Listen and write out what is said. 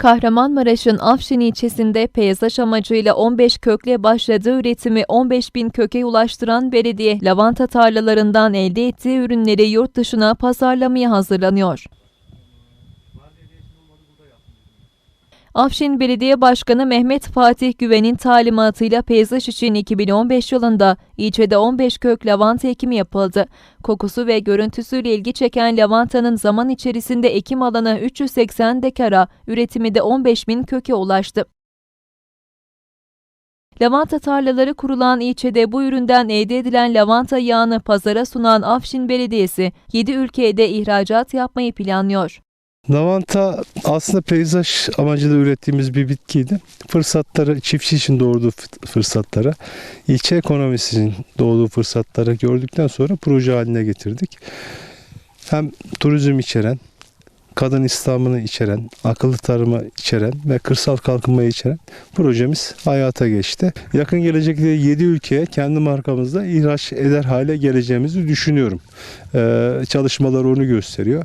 Kahramanmaraş'ın Afşin ilçesinde peyzaj amacıyla 15 kökle başladığı üretimi 15 bin köke ulaştıran belediye, lavanta tarlalarından elde ettiği ürünleri yurt dışına pazarlamaya hazırlanıyor. Afşin Belediye Başkanı Mehmet Fatih Güven'in talimatıyla peyzaj için 2015 yılında ilçede 15 kök lavanta ekimi yapıldı. Kokusu ve görüntüsüyle ilgi çeken lavantanın zaman içerisinde ekim alanı 380 dekara, üretimi de 15 bin köke ulaştı. Lavanta tarlaları kurulan ilçede bu üründen elde edilen lavanta yağını pazara sunan Afşin Belediyesi, 7 ülkeye de ihracat yapmayı planlıyor. Lavanta aslında peyzaj amacıyla ürettiğimiz bir bitkiydi. Fırsatları, çiftçi için doğurduğu fı- fırsatları, ilçe ekonomisi için doğduğu fırsatları gördükten sonra proje haline getirdik. Hem turizm içeren, kadın İslam'ını içeren, akıllı tarımı içeren ve kırsal kalkınmayı içeren projemiz hayata geçti. Yakın gelecekte 7 ülkeye kendi markamızla ihraç eder hale geleceğimizi düşünüyorum. Ee, çalışmalar onu gösteriyor.